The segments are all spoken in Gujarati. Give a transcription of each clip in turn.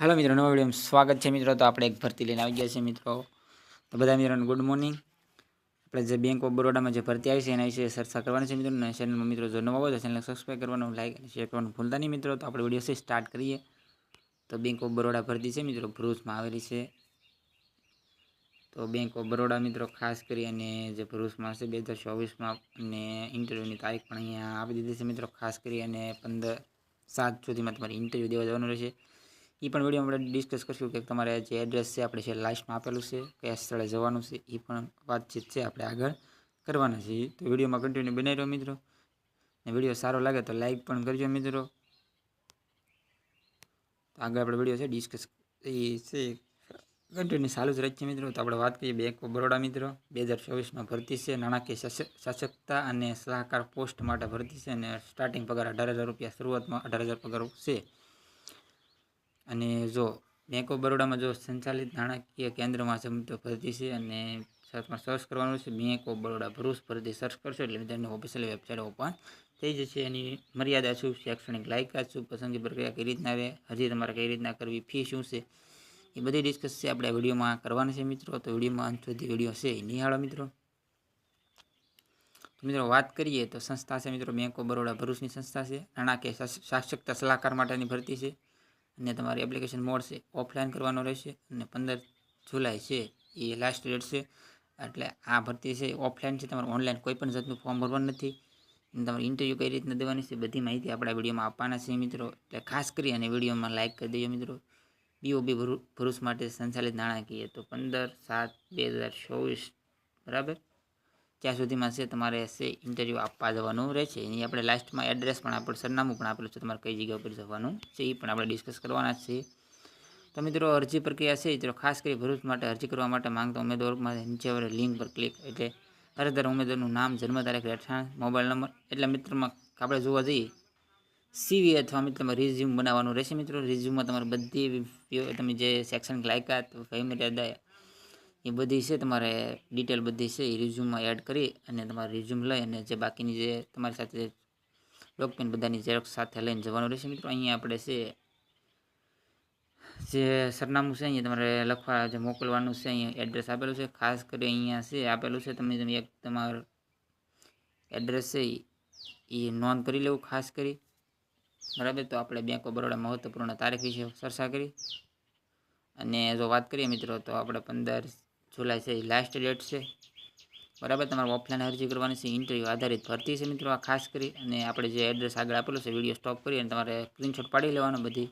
હાલો મિત્રો, નવા વીડિયો સ્વાગત છે મિત્રો. તો આપણે એક ભરતી લઈને આવી ગયા છે મિત્રો. તો બધા મિત્રોને ગુડ મોર્નિંગ આપણે જે બેંક ઓફ બરોડામાં જે ભરતી આવી છે, એના વિશે ચર્ચા કરવાની છે મિત્રો અને ચેનલમાં મિત્રો જો નવા હોય તો ચેનલને સબસ્ક્રાઈબ કરવાનું લાઈક અને શેર કરવાનું ભૂલતા નહીં મિત્રો. તો આપણે વીડિયો છે સ્ટાર્ટ કરીએ. તો બેંક ઓફ બરોડા ભરતી છે મિત્રો, ભરૂચમાં આવેલી છે. તો બેંક ઓફ બરોડા મિત્રો, ખાસ કરી અને જે ભરૂચમાં છે, બે હજાર ચોવીસમાં અને ઇન્ટરવ્યૂની તારીખ પણ અહીંયા આપી દીધી છે મિત્રો. ખાસ કરી અને પંદર સાત સુધીમાં તમારે ઇન્ટરવ્યૂ દેવા જવાનું રહેશે. એ પણ વિડીયોમાં આપણે ડિસ્કસ કરીશું કે તમારે જે એડ્રેસ છે, આપણે છે લાસ્ટમાં આપેલું છે, કયા સ્થળે જવાનું છે એ પણ વાતચીત છે, આપણે આગળ કરવાના છે. તો વિડીયોમાં કન્ટિન્યુ બનાવી રહ્યો મિત્રો. ને વીડિયો સારો લાગે તો લાઈક પણ કરજો મિત્રો. તો આગળ આપણે વીડિયો છે ડિસ્કસ એ છે કન્ટિન્યુ ચાલુ જ છે મિત્રો. તો આપણે વાત કરીએ બેંક ઓફ બરોડા મિત્રો. બે હજાર ચોવીસમાં ભરતી છે, નાણાકીય સશક્તતા અને સલાહકાર પોસ્ટ માટે ભરતી છે અને સ્ટાર્ટિંગ પગાર અઢાર હજાર રૂપિયા, શરૂઆતમાં અઢાર હજાર પગાર છે. અને જો બેંક ઓફ બરોડામાં જો સંચાલિત નાણાકીય કેન્દ્રમાં મિત્રો ભરતી છે અને સર્ચમાં સર્ચ કરવાનું છે બેંક ઓફ બરોડા ભરૂચ ભરતી સર્ચ કરશો એટલે તમને ઓફિશિયલ વેબસાઇટ ઓપન થઈ જશે. એની મર્યાદા શું? શૈક્ષણિક લાયકાત શું? પસંદગી પ્રક્રિયા કઈ રીતના રહે હજી તમારે કઈ રીતના કરવી? ફી શું છે? એ બધી ડિસ્કસ છે આપણે વિડીયોમાં કરવાની છે મિત્રો. તો વિડીયોમાં અંત સુધી વીડિયો છે નિહાળો મિત્રો. મિત્રો વાત કરીએ તો સંસ્થા છે મિત્રો બેંક ઓફ બરોડા ભરૂચની સંસ્થા છે. નાણાકીય શાસકતા સલાહકાર માટેની ભરતી છે. અને તમારી એપ્લિકેશન મળશે ઓફલાઈન કરવાનો રહેશે અને પંદર જુલાઈ છે, એ લાસ્ટ ડેટ છે. એટલે આ ભરતી છે ઓફલાઈન છે, તમારે ઓનલાઈન કોઈ પણ જાતનું ફોર્મ ભરવાનું નથી. તમારે ઇન્ટરવ્યૂ કઈ રીતના દેવાની છે, બધી માહિતી આપણા વિડીયોમાં આપવાના છે મિત્રો. એટલે ખાસ કરી અને વિડીયોમાં લાઇક કરી દેજો મિત્રો. બીઓબી ભરૂચ માટે સંચાલિત નાણાકીય. તો પંદર સાત બે હજાર ચોવીસ, બરાબર? ત્યાં સુધીમાં છે તમારે છે ઇન્ટરવ્યૂ આપવા જવાનું રહેશે. એની આપણે લાસ્ટમાં એડ્રેસ પણ આપણું સરનામું પણ આપેલું છે. તમારે કઈ જગ્યા ઉપર જવાનું છે, એ પણ આપણે ડિસ્કસ કરવાના છે તો મિત્રો, અરજી પ્રક્રિયા છે તો ખાસ કરી ભરૂચ માટે અરજી કરવા માટે માંગતા ઉમેદવારોમાં નીચે વાળી લિંક પર ક્લિક એટલે અરજદાર ઉમેદવારનું નામ, જન્મ તારીખ, રહેઠાણ મોબાઈલ નંબર એટલે મિત્રમાં આપણે જોવા જઈએ. સીવી અથવા મિત્રમાં રિઝ્યુમ બનાવવાનું રહેશે. મિત્રો રિઝ્યુમમાં તમારે બધી તમે જે સેક્શન લાયકાત અદાય એ બધી છે, તમારે ડિટેલ બધી છે, એ રિઝ્યુમમાં એડ કરી અને તમારે રિઝ્યુમ લઈ અને જે બાકીની જે તમારી સાથે ડોક્યુમેન્ટ બધાની ઝેરોક્ષ સાથે લઈને જવાનું રહેશે મિત્રો. અહીંયા આપણે છે, જે સરનામું છે, અહીંયા તમારે લખવા જે મોકલવાનું છે, અહીંયા એડ્રેસ આપેલું છે. ખાસ કરી અહીંયા છે, આપેલું છે, તમે તમે એક તમારું એડ્રેસ છે એ નોંધ કરી લેવું ખાસ કરી. બરાબર? તો આપણે બેંક ઓફ બરોડા મહત્વપૂર્ણ તારીખ વિશે ચર્ચા કરી. અને જો વાત કરીએ મિત્રો, તો આપણે પંદર જુલાઈ છે લાસ્ટ ડેટ છે. બરાબર, તમારે ઓફલાઈન અરજી કરવાની છે ઇન્ટરવ્યૂ આધારિત ભરતી છે મિત્રો, આ ખાસ કરી. અને આપણે જે એડ્રેસ આગળ આપેલું છે વીડિયો સ્ટોપ કરી અને તમારે સ્ક્રીનશોટ પાડી લેવાનો બધી.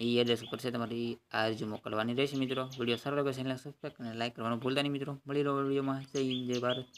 એ એડ્રેસ ઉપર છે, તમારી આ અરજી મોકલવાની રહેશે મિત્રો. વીડિયો સારો લાગે એટલે સબસ્ક્રાઈબ અને લાઈક કરવાનું ભૂલતા નહીં મિત્રો. મળી રહ્યો વિડીયોમાં જય હિન્દ, જય ભારત.